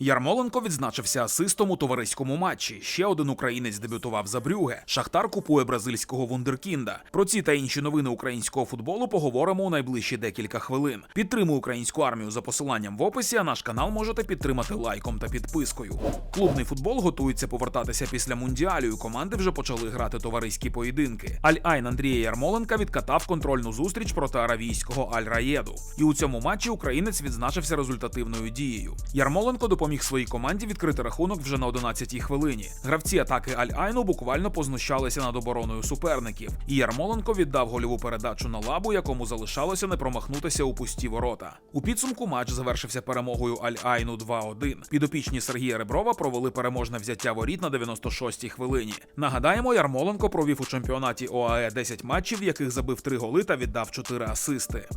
Ярмоленко відзначився асистом у товариському матчі. Ще один українець дебютував за Брюге. Шахтар купує бразильського вундеркінда. Про ці та інші новини українського футболу поговоримо у найближчі декілька хвилин. Підтримуй українську армію за посиланням в описі. А наш канал можете підтримати лайком та підпискою. Клубний футбол готується повертатися після мундіалю. і Команди вже почали грати товариські поєдинки. Аль-Айн Андрія Ярмоленка відкатав контрольну зустріч проти аравійського Аль-Раєду. І у цьому матчі українець відзначився результативною дією. Ярмоленко допоміг своїй команді відкрити рахунок вже на 11-й хвилині. Гравці атаки Аль-Айну буквально познущалися над обороною суперників. І Ярмоленко віддав гольову передачу на лабу, якому залишалося не промахнутися у пусті ворота. У підсумку матч завершився перемогою Аль-Айну 2-1. Підопічні Сергія Реброва провели переможне взяття воріт на 96-й хвилині. Нагадаємо, Ярмоленко провів у чемпіонаті ОАЕ 10 матчів, в яких забив 3 голи та віддав 4 асисти.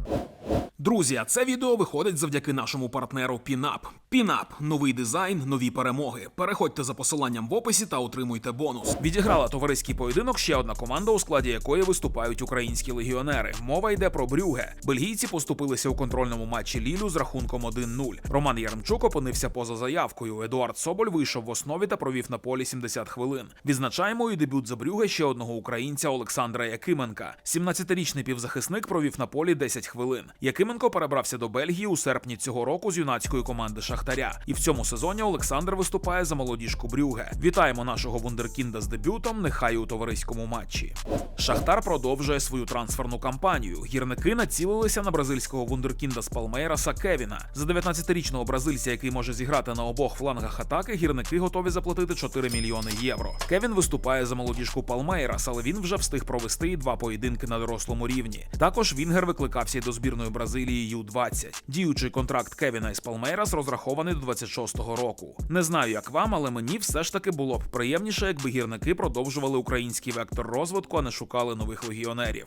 Друзі, це відео виходить завдяки нашому партнеру Пінап. Пінап новий дизайн, нові перемоги. Переходьте за посиланням в описі та отримуйте бонус. Відіграла товариський поєдинок ще одна команда, у складі якої виступають українські легіонери. Мова йде про Брюге. Бельгійці поступилися у контрольному матчі Лілю з рахунком 1-0. Роман Яремчук опинився поза заявкою. Едуард Соболь вийшов в основі та провів на полі 70 хвилин. Відзначаємо і дебют за Брюге ще одного українця Олександра Якименка. 17-річний півзахисник провів на полі 10 хвилин. Якименко перебрався до Бельгії у серпні цього року з юнацької команди Шахтаря. І в цьому сезоні Олександр виступає за молодіжку Брюге. Вітаємо нашого вундеркінда з дебютом. Нехай у товариському матчі. Шахтар продовжує свою трансферну кампанію. Гірники націлилися на бразильського вундеркінда з Палмейраса Кевіна. За 19-річного бразильця, який може зіграти на обох флангах атаки, гірники готові заплатити 4 мільйони євро. Кевін виступає за молодіжку Палмейрас, але він вже встиг провести і два поєдинки на дорослому рівні. Також Вінгер викликався й до збірної Бразилії Ю-20. Діючий контракт Кевіна із Палмейрас розрахований до 26-го року. Не знаю, як вам, але мені все ж таки було б приємніше, якби гірники продовжували український вектор розвитку, а не шукали нових легіонерів.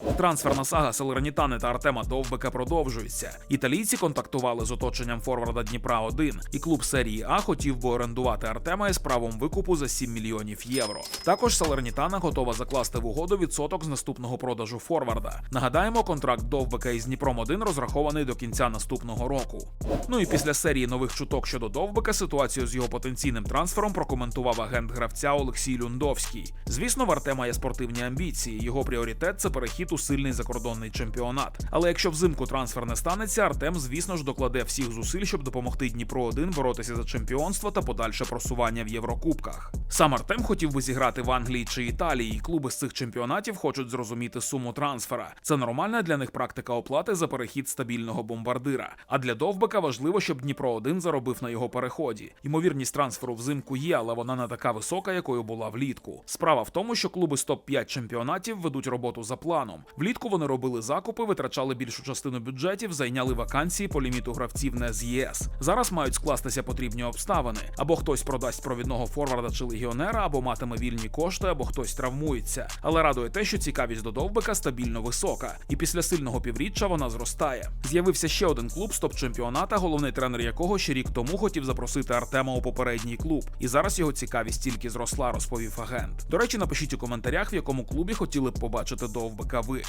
Трансферна сага Селернітани та Артема Довбека продовжується. Італійці контактували з оточенням форварда Дніпра 1 і клуб серії А хотів би орендувати Артема із правом викупу за 7 мільйонів євро. Також Салернітана готова закласти в угоду відсоток з наступного продажу форварда. Нагадаємо, контракт Довбека із Дніпром 1 розрахований до кінця наступного року. Ну і після серії нових чуток щодо Довбека ситуацію з його потенційним трансфером прокоментував агент гравця Олексій Люндовський. Звісно, в Артема є спортивні амбіції. Його пріоритет це перехід у сильний закордонний чемпіонат. Але якщо взимку трансфер не станеться, Артем, звісно ж, докладе всіх зусиль, щоб допомогти Дніпро 1 боротися за чемпіонство та подальше просування в Єврокубках. Сам Артем хотів би зіграти в Англії чи Італії, і клуби з цих чемпіонатів хочуть зрозуміти суму трансфера. Це нормальна для них практика оплати за перехід стабільного бомбардира. А для Довбека важливо, щоб Дніпро 1 заробив на його переході. Ймовірність трансферу взимку є, але вона не така висока, якою була влітку. Справа в тому, що клуби з топ-5 чемпіонатів ведуть роботу за планом. Влітку вони робили закупи, витрачали більшу частину бюджетів, зайняли вакансії по ліміту гравців не з ЄС. Зараз мають скластися потрібні обставини. Або хтось продасть провідного форварда чи легіонера, або матиме вільні кошти, або хтось травмується. Але радує те, що цікавість до довбика стабільно висока, і після сильного півріччя вона зростає. З'явився ще один клуб з топ-чемпіоната, головний тренер якого ще рік тому хотів запросити Артема у попередній клуб. І зараз його цікавість тільки зросла, розповів агент. До речі, напишіть у коментарях, в якому клубі хотіли б побачити довбика ви.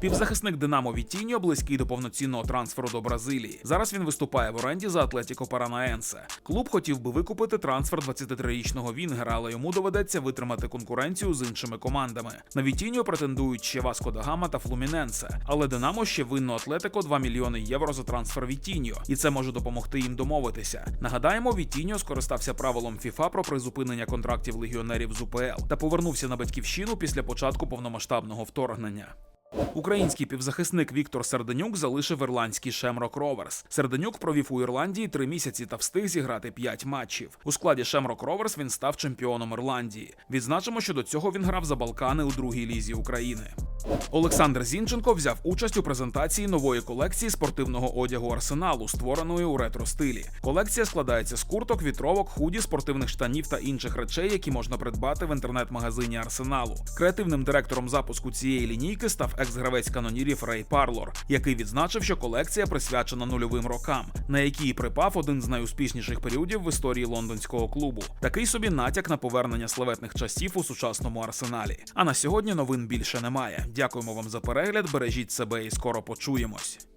Півзахисник Динамо Вітіньо близький до повноцінного трансферу до Бразилії. Зараз він виступає в оренді за Атлетіко Паранаенсе. Клуб хотів би викупити трансфер 23-річного Вінгера, але йому доведеться витримати конкуренцію з іншими командами. На Вітіньо претендують ще Васко да Гама та Флуміненсе. Але Динамо ще винно Атлетико 2 мільйони євро за трансфер Вітіньо, і це може допомогти їм домовитися. Нагадаємо, Вітіньо скористався правилом ФІФА про призупинення контрактів легіонерів з УПЛ та повернувся на батьківщину після початку повномасштабного вторгнення. Український півзахисник Віктор Серденюк залишив ірландський Шемрок Роверс. Серденюк провів у Ірландії три місяці та встиг зіграти п'ять матчів. У складі Шемрок Роверс він став чемпіоном Ірландії. Відзначимо, що до цього він грав за Балкани у другій лізі України. Олександр Зінченко взяв участь у презентації нової колекції спортивного одягу арсеналу, створеної у ретро стилі. Колекція складається з курток, вітровок, худі, спортивних штанів та інших речей, які можна придбати в інтернет-магазині арсеналу. Креативним директором запуску цієї лінійки став екс-гравець канонірів Рей Парлор, який відзначив, що колекція присвячена нульовим рокам, на які припав один з найуспішніших періодів в історії лондонського клубу. Такий собі натяк на повернення славетних часів у сучасному арсеналі. А на сьогодні новин більше немає. Дякуємо вам за перегляд. Бережіть себе і скоро почуємось.